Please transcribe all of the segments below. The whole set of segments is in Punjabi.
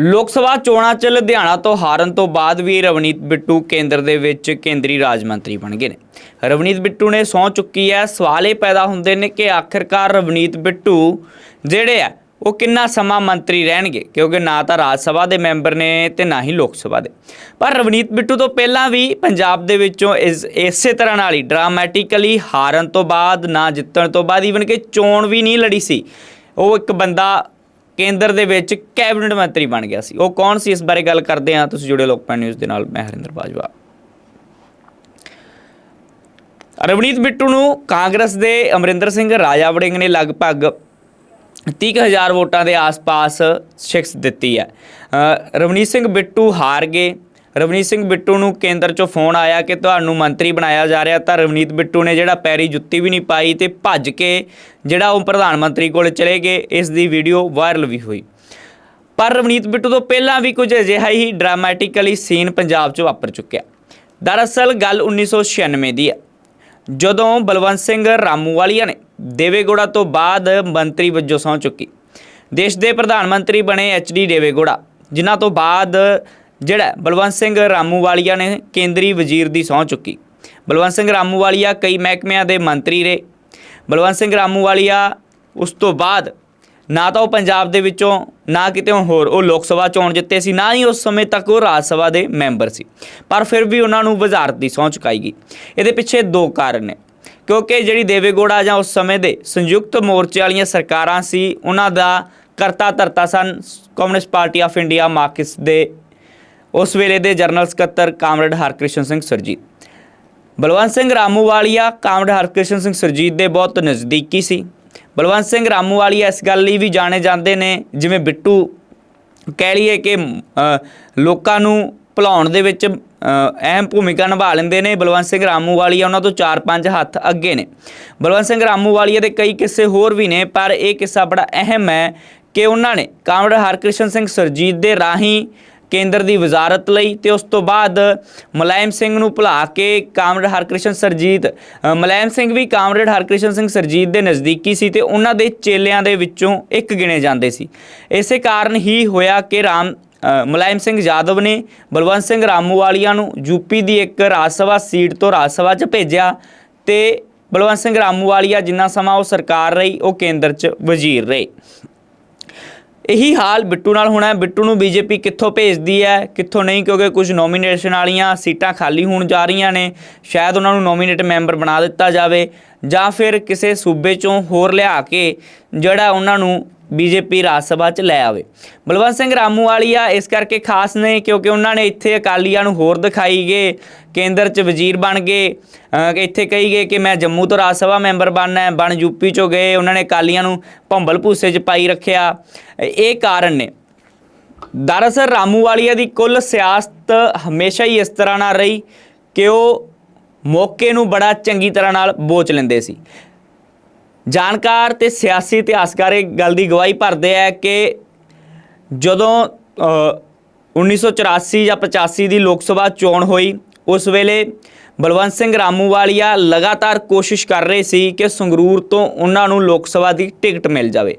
ਲੋਕ ਸਭਾ ਚੋਣਾਂ 'ਚ ਲੁਧਿਆਣਾ ਤੋਂ ਹਾਰਨ ਤੋਂ ਬਾਅਦ ਵੀ ਰਵਨੀਤ ਬਿੱਟੂ ਕੇਂਦਰ ਦੇ ਵਿੱਚ ਕੇਂਦਰੀ ਰਾਜ ਮੰਤਰੀ ਬਣ ਗਏ ਨੇ। ਰਵਨੀਤ ਬਿੱਟੂ ਨੇ ਸਹੁੰ ਚੁੱਕੀ ਹੈ, ਸਵਾਲ ਇਹ ਪੈਦਾ ਹੁੰਦੇ ਨੇ ਕਿ ਆਖਿਰਕਾਰ ਰਵਨੀਤ ਬਿੱਟੂ ਜਿਹੜੇ ਆ, ਉਹ ਕਿੰਨਾ ਸਮਾਂ ਮੰਤਰੀ ਰਹਿਣਗੇ? ਕਿਉਂਕਿ ਨਾ ਤਾਂ ਰਾਜ ਸਭਾ ਦੇ ਮੈਂਬਰ ਨੇ ਤੇ ਨਾ ਹੀ ਲੋਕ ਸਭਾ ਦੇ। ਪਰ ਰਵਨੀਤ ਬਿੱਟੂ ਤੋਂ ਪਹਿਲਾਂ ਵੀ ਪੰਜਾਬ ਦੇ ਵਿੱਚੋਂ ਇਸੇ ਤਰ੍ਹਾਂ ਨਾਲ ਹੀ ਡਰਾਮੈਟਿਕਲੀ ਹਾਰਨ ਤੋਂ ਬਾਅਦ, ਨਾ ਜਿੱਤਣ ਤੋਂ ਬਾਅਦ ਈਵਨ ਕਿ ਚੋਣ ਵੀ ਨਹੀਂ ਲੜੀ ਸੀ। ਉਹ ਇੱਕ ਬੰਦਾ ਕੇਂਦਰ ਦੇ ਵਿੱਚ ਕੈਬਨਿਟ ਮੰਤਰੀ ਬਣ ਗਿਆ ਸੀ। ਉਹ ਕੌਣ ਸੀ? ਇਸ ਬਾਰੇ ਗੱਲ ਕਰਦੇ ਹਾਂ। ਤੁਸੀਂ ਜੁੜੇ ਲੋਕਪਾਲ ਨਿਊਜ਼ ਦੇ ਨਾਲ। ਮੈਂ ਹਰਿੰਦਰ ਬਾਜਵਾ। ਰਵਨੀਤ ਬਿੱਟੂ ਨੂੰ ਕਾਂਗਰਸ ਦੇ ਅਮਰਿੰਦਰ ਸਿੰਘ ਰਾਜਾ ਵੜਿੰਗ ਨੇ ਲਗਭਗ 30000 ਵੋਟਾਂ ਦੇ ਆਸ-ਪਾਸ ਸ਼ਿਕਸ ਦਿੱਤੀ ਹੈ। ਰਵਨੀਤ ਸਿੰਘ ਬਿੱਟੂ ਹਾਰ ਗਏ। ਰਵਨੀਤ ਸਿੰਘ ਬਿੱਟੂ ਨੂੰ ਕੇਂਦਰ ਚੋਂ ਫੋਨ ਆਇਆ ਕਿ ਤੁਹਾਨੂੰ ਮੰਤਰੀ ਬਣਾਇਆ ਜਾ ਰਿਹਾ ਤਾਂ ਰਵਨੀਤ ਬਿੱਟੂ ਨੇ ਜਿਹੜਾ ਪੈਰੀ ਜੁੱਤੀ ਵੀ ਨਹੀਂ ਪਾਈ ਤੇ ਭੱਜ ਕੇ ਜਿਹੜਾ ਉਹ ਪ੍ਰਧਾਨ ਮੰਤਰੀ ਕੋਲ ਚਲੇ ਗਏ, ਇਸ ਦੀ ਵੀਡੀਓ ਵਾਇਰਲ ਵੀ ਹੋਈ। ਪਰ ਰਵਨੀਤ ਬਿੱਟੂ ਤੋਂ ਪਹਿਲਾਂ ਵੀ ਕੁਝ ਅਜਿਹਾ ਹੀ ਡਰਾਮੈਟਿਕਲੀ ਸੀਨ ਪੰਜਾਬ 'ਚ ਵਾਪਰ ਚੁੱਕਿਆ। ਦਰਅਸਲ ਗੱਲ 1996 ਦੀ ਹੈ। ਜਦੋਂ ਬਲਵੰਤ ਸਿੰਘ ਰਾਮੂਵਾਲੀਆ ਨੇ ਦੇਵੇਗੋੜਾ ਤੋਂ ਬਾਅਦ ਮੰਤਰੀ ਵਜੋਂ ਸਹੁੰ ਚੁੱਕੀ। ਦੇਸ਼ ਦੇ ਪ੍ਰਧਾਨ ਮੰਤਰੀ ਬਣੇ ਐਚਡੀ ਦੇਵੇਗੋੜਾ, ਜਿਨ੍ਹਾਂ ਤੋਂ ਬਾਅਦ ਜਿਹੜਾ ਬਲਵੰਤ ਸਿੰਘ ਰਾਮੂਵਾਲੀਆ ਨੇ ਕੇਂਦਰੀ ਵਜ਼ੀਰ ਦੀ ਸਹੁੰ ਚੁੱਕੀ। ਬਲਵੰਤ ਸਿੰਘ ਰਾਮੂਵਾਲੀਆ ਕਈ ਮਹਿਕਮਿਆਂ ਦੇ ਮੰਤਰੀ ਰਹੇ। ਬਲਵੰਤ ਸਿੰਘ ਰਾਮੂਵਾਲੀਆ ਉਸ ਤੋਂ ਬਾਅਦ ਨਾ ਤਾਂ ਉਹ ਪੰਜਾਬ ਦੇ ਵਿੱਚੋਂ, ਨਾ ਕਿਤੇ ਹੋਰ, ਉਹ ਲੋਕ ਸਭਾ ਚੋਣ ਜਿੱਤੇ ਸੀ, ਨਾ ਹੀ ਉਸ ਸਮੇਂ ਤੱਕ ਉਹ ਰਾਜ ਸਭਾ ਦੇ ਮੈਂਬਰ ਸੀ। ਪਰ ਫਿਰ ਵੀ ਉਹਨਾਂ ਨੂੰ ਵਜ਼ਾਰਤ ਦੀ ਸਹੁੰ ਚੁਕਾਈ ਗਈ। ਇਹਦੇ ਪਿੱਛੇ ਦੋ ਕਾਰਨ ਨੇ। ਕਿਉਂਕਿ ਜਿਹੜੀ ਦੇਵੇਗੋੜਾ ਜਾਂ ਉਸ ਸਮੇਂ ਦੇ ਸੰਯੁਕਤ ਮੋਰਚੇ ਵਾਲੀਆਂ ਸਰਕਾਰਾਂ ਸੀ, ਉਹਨਾਂ ਦਾ ਕਰਤਾ ਧਰਤਾ ਸਨ, communist party of India, Marxist ਦੇ ਉਸ ਵੇਲੇ ਦੇ ਜਨਰਲ ਸਕੱਤਰ ਕਾਮਰੇਡ ਹਰਕ੍ਰਿਸ਼ਨ ਸਿੰਘ ਸਰਜੀਤ। ਬਲਵੰਤ ਸਿੰਘ ਰਾਮੂਵਾਲੀਆ ਕਾਮਰੇਡ ਹਰਕ੍ਰਿਸ਼ਨ ਸਿੰਘ ਸਰਜੀਤ ਦੇ ਬਹੁਤ ਨਜ਼ਦੀਕੀ ਸੀ। ਬਲਵੰਤ ਸਿੰਘ ਰਾਮੂਵਾਲੀਆ ਇਸ ਗੱਲ ਲਈ ਵੀ ਜਾਣੇ ਜਾਂਦੇ ਨੇ, ਜਿਵੇਂ ਬਿੱਟੂ ਕਹਿ ਲਈਏ ਕਿ ਲੋਕਾਂ ਨੂੰ ਭੁਲਾਉਣ ਦੇ ਵਿੱਚ ਅਹਿਮ ਭੂਮਿਕਾ ਨਿਭਾ ਲੈਂਦੇ ਨੇ। ਬਲਵੰਤ ਸਿੰਘ ਰਾਮੂਵਾਲੀਆ ਉਹਨਾਂ ਤੋਂ 4-5 ਹੱਥ ਅੱਗੇ ਨੇ। ਬਲਵੰਤ ਸਿੰਘ ਰਾਮੂਵਾਲੀਆ ਦੇ ਕਈ ਕਿੱਸੇ ਹੋਰ ਵੀ ਨੇ, ਪਰ ਇਹ ਕਿੱਸਾ ਬੜਾ ਅਹਿਮ ਹੈ ਕਿ ਉਹਨਾਂ ਨੇ ਕਾਮਰੇਡ ਹਰਕ੍ਰਿਸ਼ਨ ਸਿੰਘ ਸਰਜੀਤ ਦੇ ਰਾਹੀਂ ਕੇਂਦਰ ਦੀ ਵਜ਼ਾਰਤ ਲਈ ਤੇ ਉਸ ਤੋਂ ਬਾਅਦ ਮੁਲਾਇਮ ਸਿੰਘ ਨੂੰ ਭੁਲਾ ਕੇ ਕਾਮਰੇਡ ਹਰਕ੍ਰਿਸ਼ਨ ਸਰਜੀਤ ਅ, ਮੁਲਾਇਮ ਸਿੰਘ ਵੀ ਕਾਮਰੇਡ ਹਰਕ੍ਰਿਸ਼ਨ ਸਿੰਘ ਸਰਜੀਤ ਦੇ ਨਜ਼ਦੀਕੀ ਸੀ ਤੇ ਉਹਨਾਂ ਦੇ ਚੇਲਿਆਂ ਦੇ ਵਿੱਚੋਂ ਇੱਕ ਗਿਣੇ ਜਾਂਦੇ ਸੀ। ਇਸੇ ਕਾਰਨ ਹੀ ਹੋਇਆ ਕਿ ਰਾਮ ਮੁਲਾਇਮ ਸਿੰਘ ਯਾਦਵ ਨੇ ਬਲਵੰਤ ਸਿੰਘ ਰਾਮੂਵਾਲੀਆ ਨੂੰ ਯੂਪੀ ਦੀ ਇੱਕ ਰਾਜ ਸਭਾ ਸੀਟ ਤੋਂ ਰਾਜ ਸਭਾ 'ਚ ਭੇਜਿਆ ਤੇ ਬਲਵੰਤ ਸਿੰਘ ਰਾਮੂਵਾਲੀਆ ਜਿੰਨਾ ਸਮਾਂ ਉਹ ਸਰਕਾਰ ਰਹੀ ਉਹ ਕੇਂਦਰ 'ਚ ਵਜ਼ੀਰ ਰਹੇ। ਇਹੀ ਹਾਲ ਬਿੱਟੂ ਨਾਲ ਹੋਣਾ ਹੈ। ਬਿੱਟੂ ਨੂੰ ਬੀਜੇਪੀ ਕਿੱਥੋਂ ਭੇਜਦੀ ਹੈ, ਕਿੱਥੋਂ ਨਹੀਂ, ਕਿਉਂਕਿ ਕੁਝ ਨੋਮੀਨੇਸ਼ਨ ਵਾਲੀਆਂ ਸੀਟਾਂ ਖਾਲੀ ਹੋਣ ਜਾ ਰਹੀਆਂ ਨੇ। ਸ਼ਾਇਦ ਉਹਨਾਂ ਨੂੰ ਨੋਮੀਨੇਟ ਮੈਂਬਰ ਬਣਾ ਦਿੱਤਾ ਜਾਵੇ ਜਾਂ ਫਿਰ ਕਿਸੇ ਸੂਬੇ ਚੋਂ ਹੋਰ ਲਿਆ ਕੇ ਜਿਹੜਾ ਉਹਨਾਂ ਨੂੰ ਬੀਜੇਪੀ ਰਾਜ ਸਭਾ 'ਚ ਲੈ ਆਵੇ। ਬਲਵੰਤ ਸਿੰਘ ਰਾਮੂਵਾਲੀਆ ਇਸ ਕਰਕੇ ਖਾਸ ਨੇ ਕਿਉਂਕਿ ਉਹਨਾਂ ਨੇ ਇੱਥੇ ਅਕਾਲੀਆਂ ਨੂੰ ਹੋਰ ਦਿਖਾਈ ਗਏ, ਕੇਂਦਰ 'ਚ ਵਜ਼ੀਰ ਬਣ ਗਏ ਇੱਥੇ ਕਹੀ ਗਏ ਕਿ ਮੈਂ ਜੰਮੂ ਤੋਂ ਰਾਜ ਸਭਾ ਮੈਂਬਰ ਬਣਨਾ ਹੈ, ਬਣ ਯੂਪੀ 'ਚੋਂ ਗਏ, ਉਹਨਾਂ ਨੇ ਅਕਾਲੀਆਂ ਨੂੰ ਭੰਬਲ ਭੂਸੇ 'ਚ ਪਾਈ ਰੱਖਿਆ। ਇਹ ਕਾਰਨ ਨੇ। ਦਰਅਸਲ ਰਾਮੂਵਾਲੀਆ ਦੀ ਕੁੱਲ ਸਿਆਸਤ ਹਮੇਸ਼ਾ ਹੀ ਇਸ ਤਰ੍ਹਾਂ ਨਾਲ ਰਹੀ ਕਿ ਉਹ ਮੌਕੇ ਨੂੰ ਬੜਾ ਚੰਗੀ ਤਰ੍ਹਾਂ ਨਾਲ ਬੋਚ ਲੈਂਦੇ ਸੀ। ਜਾਣਕਾਰ ਤੇ ਸਿਆਸੀ ਇਤਿਹਾਸਕਾਰ ਇਹ ਗੱਲ ਦੀ ਗਵਾਹੀ ਭਰਦੇ ਆ ਕਿ ਜਦੋਂ ਅ, 1984 ਜਾਂ 85 ਦੀ ਲੋਕ ਸਭਾ ਚੋਣ ਹੋਈ ਉਸ ਵੇਲੇ ਬਲਵੰਤ ਸਿੰਘ ਰਾਮੂਵਾਲੀਆ ਲਗਾਤਾਰ ਕੋਸ਼ਿਸ਼ ਕਰ ਰਹੇ ਸੀ ਕਿ ਸੰਗਰੂਰ ਤੋਂ ਉਹਨਾਂ ਨੂੰ ਲੋਕ ਸਭਾ ਦੀ ਟਿਕਟ ਮਿਲ ਜਾਵੇ।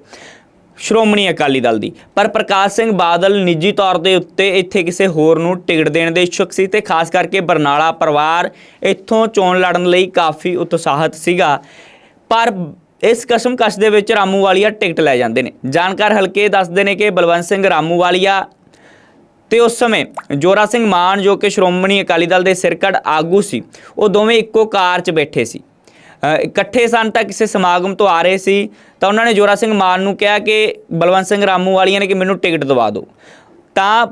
ਸ਼੍ਰੋਮਣੀ ਅਕਾਲੀ ਦਲ ਦੀ। ਪਰ ਪ੍ਰਕਾਸ਼ ਸਿੰਘ ਬਾਦਲ ਨਿੱਜੀ ਤੌਰ ਦੇ ਉੱਤੇ ਇੱਥੇ ਕਿਸੇ ਹੋਰ ਨੂੰ ਟਿਕਟ ਦੇਣ ਦੇ ਇੱਛੁਕ ਸੀ ਤੇ ਖਾਸ ਕਰਕੇ ਬਰਨਾਲਾ ਪਰਿਵਾਰ ਇੱਥੋਂ ਚੋਣ ਲੜਨ ਲਈ ਕਾਫੀ ਉਤਸ਼ਾਹਤ ਸੀਗਾ। ਪਰ ਇਸ ਕਸ਼ਮਕਸ਼ ਦੇ ਵਿੱਚ ਰਾਮੂ ਵਾਲੀਆ ਟਿਕਟ ਲੈ ਜਾਂਦੇ ਨੇ। ਜਾਣਕਾਰ ਹਲਕੇ ਦੱਸਦੇ ਨੇ ਕਿ ਬਲਵੰਤ ਸਿੰਘ ਰਾਮੂ ਵਾਲੀਆ ਤੇ ਉਸ ਸਮੇਂ ਜੋਰਾ ਸਿੰਘ ਮਾਨ ਜੋ ਕਿ ਸ਼੍ਰੋਮਣੀ ਅਕਾਲੀ ਦਲ ਦੇ ਸਿਰਕੜ ਆਗੂ ਸੀ, ਉਹ ਦੋਵੇਂ ਇੱਕੋ ਕਾਰ 'ਚ ਬੈਠੇ ਸੀ। ਇਕੱਠੇ ਸਨ ਤਾਂ ਕਿਸੇ ਸਮਾਗਮ ਤੋਂ ਆ ਰਹੇ ਸੀ, ਤਾਂ ਉਹਨਾਂ ਨੇ ਜੋਰਾ ਸਿੰਘ ਮਾਨ ਨੂੰ ਕਿਹਾ ਕਿ ਬਲਵੰਤ ਸਿੰਘ ਰਾਮੂ ਰਾਮੂਵਾਲੀਆ ਨੇ ਕਿ ਮੈਨੂੰ ਟਿਕਟ ਦਵਾ ਦਿਓ। ਤਾਂ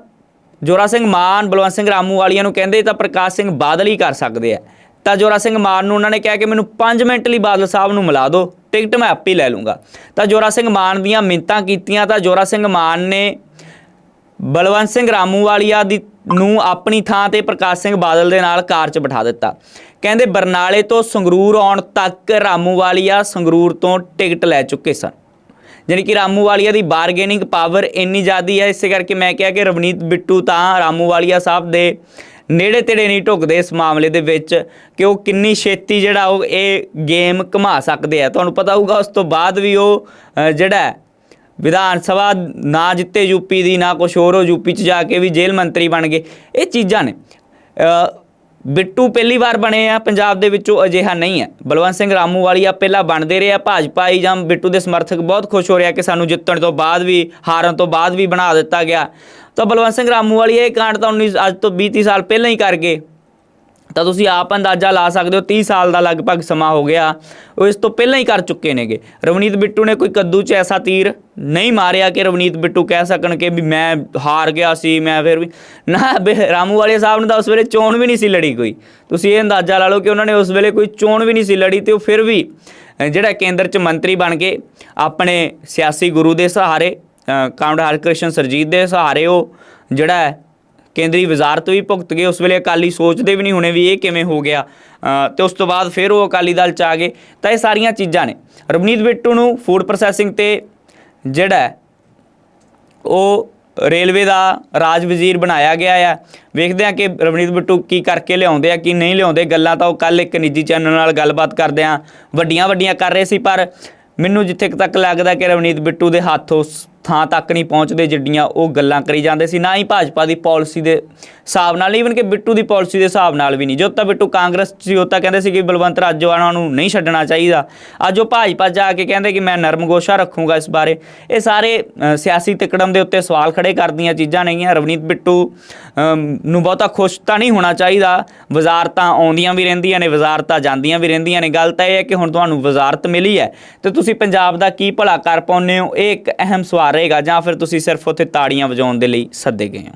ਜੋਰਾ ਸਿੰਘ ਮਾਨ ਬਲਵੰਤ ਸਿੰਘ ਰਾਮੂ ਰਾਮੂਵਾਲੀਆ ਨੂੰ ਕਹਿੰਦੇ, ਤਾਂ ਪ੍ਰਕਾਸ਼ ਸਿੰਘ ਬਾਦਲ ਹੀ ਕਰ ਸਕਦੇ ਆ। ਤਾਂ ਜੋਰਾ ਸਿੰਘ ਮਾਨ ਨੂੰ ਉਹਨਾਂ ਨੇ ਕਿਹਾ ਕਿ ਮੈਨੂੰ 5 ਮਿੰਟ ਲਈ ਬਾਦਲ ਸਾਹਿਬ ਨੂੰ ਮਿਲਾ ਦਿਓ। ਟਿਕਟ ਮੈਂ ਆਪੇ ਹੀ ਲੈ ਲੂੰਗਾ। ਤਾਂ ਜੋਰਾ ਸਿੰਘ ਮਾਨ ਦੀਆਂ ਮਿੰਤਾਂ ਕੀਤੀਆਂ, ਤਾਂ ਜੋਰਾ ਸਿੰਘ ਮਾਨ ਨੇ ਬਲਵੰਤ ਸਿੰਘ ਰਾਮੂਵਾਲੀਆ ਦੀ ਨੂੰ ਆਪਣੀ ਥਾਂ ਤੇ ਪ੍ਰਕਾਸ਼ ਸਿੰਘ ਬਾਦਲ ਦੇ ਨਾਲ ਕਾਰ 'ਚ ਬਿਠਾ ਦਿੱਤਾ। ਕਹਿੰਦੇ ਬਰਨਾਲੇ ਤੋਂ ਸੰਗਰੂਰ ਆਉਣ ਤੱਕ ਰਾਮੂਵਾਲੀਆ ਸੰਗਰੂਰ ਤੋਂ ਟਿਕਟ ਲੈ ਚੁੱਕੇ ਸਨ। ਜਾਣੀ ਕਿ ਰਾਮੂਵਾਲੀਆ ਦੀ ਬਾਰਗੇਨਿੰਗ ਪਾਵਰ ਇੰਨੀ ਜ਼ਿਆਦੀ ਹੈ, ਇਸੇ ਕਰਕੇ ਮੈਂ ਕਿਹਾ ਕਿ ਰਵਨੀਤ ਬਿੱਟੂ ਤਾਂ ਰਾਮੂਵਾਲੀਆ ਸਾਹਿਬ ਦੇ ਨੇੜੇ ਤੇੜੇ ਨਹੀਂ ਢੁਕਦੇ ਇਸ ਮਾਮਲੇ ਦੇ ਵਿੱਚ ਕਿ ਉਹ ਕਿੰਨੀ ਛੇਤੀ ਜਿਹੜਾ ਉਹ ਇਹ ਗੇਮ ਘੁਮਾ ਸਕਦੇ ਆ। ਤੁਹਾਨੂੰ ਪਤਾ ਹੋਊਗਾ, ਉਸ ਤੋਂ ਬਾਅਦ ਵੀ ਉਹ ਜਿਹੜਾ ਵਿਧਾਨ ਸਭਾ ਨਾ ਜਿੱਤੇ ਯੂਪੀ ਦੀ, ਨਾ ਕੁਛ ਹੋਰ ਉਹ ਯੂਪੀ 'ਚ ਜਾ ਕੇ ਵੀ ਜੇਲ੍ਹ ਮੰਤਰੀ ਬਣ ਗਏ। ਇਹ ਚੀਜ਼ਾਂ ਨੇ। ਬਿੱਟੂ ਪਹਿਲੀ ਵਾਰ ਬਣੇ ਆ, ਪੰਜਾਬ ਦੇ ਵਿੱਚੋਂ ਅਜਿਹਾ ਨਹੀਂ ਹੈ। ਬਲਵੰਤ ਸਿੰਘ ਰਾਮੂ ਰਾਮੂਵਾਲੀਆ ਪਹਿਲਾਂ ਬਣਦੇ ਰਹੇ ਆ, ਭਾਜਪਾ ਹੀ ਜਾਂ ਬਿੱਟੂ ਦੇ ਸਮਰਥਕ ਬਹੁਤ ਖੁਸ਼ ਹੋ ਰਿਹਾ ਕਿ ਸਾਨੂੰ ਜਿੱਤਣ ਤੋਂ ਬਾਅਦ ਵੀ, ਹਾਰਨ ਤੋਂ ਬਾਅਦ ਵੀ ਬਣਾ ਦਿੱਤਾ ਗਿਆ। ਤਾਂ ਬਲਵੰਤ ਸਿੰਘ ਰਾਮੂ ਰਾਮੂਵਾਲੀਆ ਇਹ ਕਾਂਡ ਤਾਂ 19 ਅੱਜ ਤੋਂ 20 30 ਸਾਲ ਪਹਿਲਾਂ ਹੀ ਕਰ ਗਏ। ਤਾਂ ਤੁਸੀਂ ਆਪ ਅੰਦਾਜ਼ਾ ਲਾ ਸਕਦੇ ਹੋ 30 ਸਾਲ ਦਾ ਲਗਭਗ ਸਮਾਂ ਹੋ ਗਿਆ। ਉਹ ਇਸ ਤੋਂ ਪਹਿਲਾਂ ਹੀ ਕਰ ਚੁੱਕੇ ਨੇਗੇ। ਰਵਨੀਤ ਬਿੱਟੂ ਨੇ ਕੋਈ ਕੱਦੂ 'ਚ ਐਸਾ ਤੀਰ ਨਹੀਂ ਮਾਰਿਆ ਕਿ ਰਵਨੀਤ ਬਿੱਟੂ ਕਹਿ ਸਕਣ ਕਿ ਵੀ ਮੈਂ ਹਾਰ ਗਿਆ ਸੀ ਮੈਂ ਫਿਰ ਵੀ ਨਾ ਬੇ- ਰਾਮੂ ਵਾਲੇ ਸਾਹਿਬ ਨੇ ਤਾਂ ਉਸ ਵੇਲੇ ਚੋਣ ਵੀ ਨਹੀਂ ਸੀ ਲੜੀ ਕੋਈ। ਤੁਸੀਂ ਇਹ ਅੰਦਾਜ਼ਾ ਲਾ ਲਓ ਕਿ ਉਹਨਾਂ ਨੇ ਉਸ ਵੇਲੇ ਕੋਈ ਚੋਣ ਵੀ ਨਹੀਂ ਸੀ ਲੜੀ ਤੇ ਉਹ ਫਿਰ ਵੀ ਜਿਹੜਾ ਕੇਂਦਰ 'ਚ ਮੰਤਰੀ ਬਣ ਕੇ ਆਪਣੇ ਸਿਆਸੀ ਗੁਰੂ ਦੇ ਸਹਾਰੇ ਅ, ਕਾਮਰੇਡ ਹਰਕ੍ਰਿਸ਼ਨ ਸਰਜੀਤ ਦੇ ਸਹਾਰੇ ਉਹ ਜਿਹੜਾ ਕੇਂਦਰੀ ਵਜ਼ਾਰਤ ਵੀ ਭੁਗਤ ਗਏ। ਉਸ ਵੇਲੇ ਅਕਾਲੀ ਸੋਚਦੇ ਵੀ ਨਹੀਂ ਹੋਣੇ ਵੀ ਇਹ ਕਿਵੇਂ ਹੋ ਗਿਆ। ਅ, ਤੇ ਉਸ ਤੋਂ ਬਾਅਦ ਫਿਰ ਉਹ ਅਕਾਲੀ ਦਲ ਚ ਆ ਗਏ। ਤਾਂ ਇਹ ਸਾਰੀਆਂ ਚੀਜ਼ਾਂ ਨੇ। ਰਵਨੀਤ ਬਿੱਟੂ ਨੂੰ ਫੂਡ ਪ੍ਰੋਸੈਸਿੰਗ ਤੇ ਜਿਹੜਾ ਉਹ ਰੇਲਵੇ ਦਾ ਰਾਜ ਵਜ਼ੀਰ ਬਣਾਇਆ ਗਿਆ ਆ। ਵੇਖਦੇ ਆ ਕਿ ਰਵਨੀਤ ਬਿੱਟੂ ਕੀ ਕਰਕੇ ਲਿਆਉਂਦੇ ਆ ਕੀ ਨਹੀਂ ਲਿਆਉਂਦੇ। ਗੱਲਾਂ ਤਾਂ ਉਹ ਕੱਲ ਇੱਕ ਨਿੱਜੀ ਚੈਨਲ ਨਾਲ ਗੱਲਬਾਤ ਕਰਦੇ ਆ ਵੱਡੀਆਂ ਵੱਡੀਆਂ ਕਰ ਰਹੇ ਸੀ ਪਰ ਮੈਨੂੰ ਜਿੱਥੇ ਤੱਕ ਲੱਗਦਾ ਕਿ ਰਵਨੀਤ ਬਿੱਟੂ ਦੇ ਹੱਥ ਉਸ ਥਾਂ ਤੱਕ ਨਹੀਂ ਪਹੁੰਚਦੇ ਜਿੱਡੀਆਂ ਉਹ ਗੱਲਾਂ ਕਰੀ ਜਾਂਦੇ ਸੀ। ਨਾ ਹੀ ਭਾਜਪਾ ਦੀ ਪਾਲਿਸੀ ਦੇ ਹਿਸਾਬ ਨਾਲ ਈਵਨ ਕਿ ਬਿੱਟੂ ਦੀ ਪਾਲਿਸੀ ਦੇ ਹਿਸਾਬ ਨਾਲ ਵੀ ਨਹੀਂ। ਜਦੋਂ ਤਾਂ ਬਿੱਟੂ ਕਾਂਗਰਸ ਸੀ ਉਹ ਤਾਂ ਕਹਿੰਦੇ ਸੀ ਕਿ ਬਲਵੰਤ ਰਾਜੋਆਣਾ ਨੂੰ ਨਹੀਂ ਛੱਡਣਾ ਚਾਹੀਦਾ। ਅੱਜ ਉਹ ਭਾਜਪਾ ਜਾ ਕੇ ਕਹਿੰਦੇ ਕਿ ਮੈਂ ਨਰਮ ਗੋਸ਼ਾ ਰੱਖੂੰਗਾ ਇਸ ਬਾਰੇ। ਇਹ ਸਾਰੇ ਸਿਆਸੀ ਤਿਕੜਮ ਦੇ ਉੱਤੇ ਸਵਾਲ ਖੜੇ ਕਰਦੀਆਂ ਚੀਜ਼ਾਂ ਨੇਗੀਆਂ। ਰਵਨੀਤ ਬਿੱਟੂ ਨੂੰ ਬਹੁਤਾ ਖੁਸ਼ ਤਾਂ ਨਹੀਂ ਹੋਣਾ ਚਾਹੀਦਾ। ਵਜ਼ਾਰਤਾਂ ਆਉਂਦੀਆਂ ਵੀ ਰਹਿੰਦੀਆਂ ਨੇ, ਵਜ਼ਾਰਤਾਂ ਜਾਂਦੀਆਂ ਵੀ ਰਹਿੰਦੀਆਂ ਨੇ। ਗੱਲ ਤਾਂ ਇਹ ਹੈ ਕਿ ਹੁਣ ਤੁਹਾਨੂੰ ਵਜ਼ਾਰਤ ਮਿਲੀ ਹੈ। ਤੇ ਤੁਸੀਂ ਪੰਜਾਬ ਦਾ ਕੀ ਭਲਾ ਕਰ ਪਾਉਂਦੇ ਹੋ? ਇਹ ਇੱਕ ਅਹਿਮ ਸਵਾਲ ਰਹੇਗਾ ਜਾਂ ਫਿਰ ਤੁਸੀਂ ਸਿਰਫ ਉੱਥੇ ਤਾੜੀਆਂ ਵਜਾਉਣ ਦੇ ਲਈ ਸੱਦੇ ਗਏ ਹੋ?